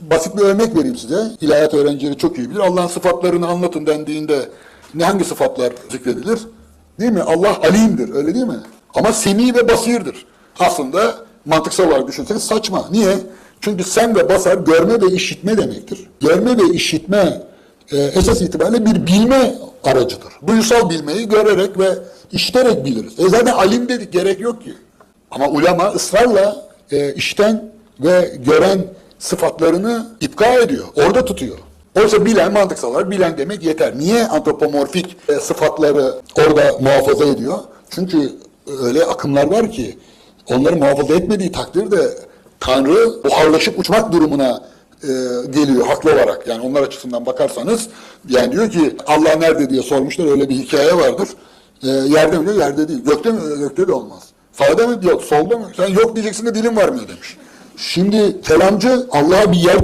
Basit bir örnek vereyim size. İlahiyat öğrencileri çok iyi bilir. Allah'ın sıfatlarını anlatın dendiğinde ne hangi sıfatlar zikredilir? Değil mi? Allah alimdir, öyle değil mi? Ama semi ve basirdir. Aslında mantıksal olarak düşünseniz saçma. Niye? Çünkü sen ve basar görme ve işitme demektir. Görme ve işitme e, esas itibariyle bir bilme aracıdır. Duyusal bilmeyi görerek ve işiterek biliriz. E zaten alim dedik, gerek yok ki. Ama ulema ısrarla e, işten ve gören sıfatlarını ipka ediyor. Orada tutuyor. Oysa bilen mantıksal olarak bilen demek yeter. Niye antropomorfik e, sıfatları orada muhafaza ediyor? Çünkü öyle akımlar var ki onları muhafaza etmediği takdirde Tanrı buharlaşıp uçmak durumuna e, geliyor haklı olarak. Yani onlar açısından bakarsanız yani diyor ki Allah nerede diye sormuşlar öyle bir hikaye vardır. E, yerde mi diyor? Yerde değil. Gökte mi? Gökte de olmaz. Sağda mı? Yok. Solda mı? Sen yok diyeceksin de dilin var mı demiş. Şimdi kelamcı Allah'a bir yer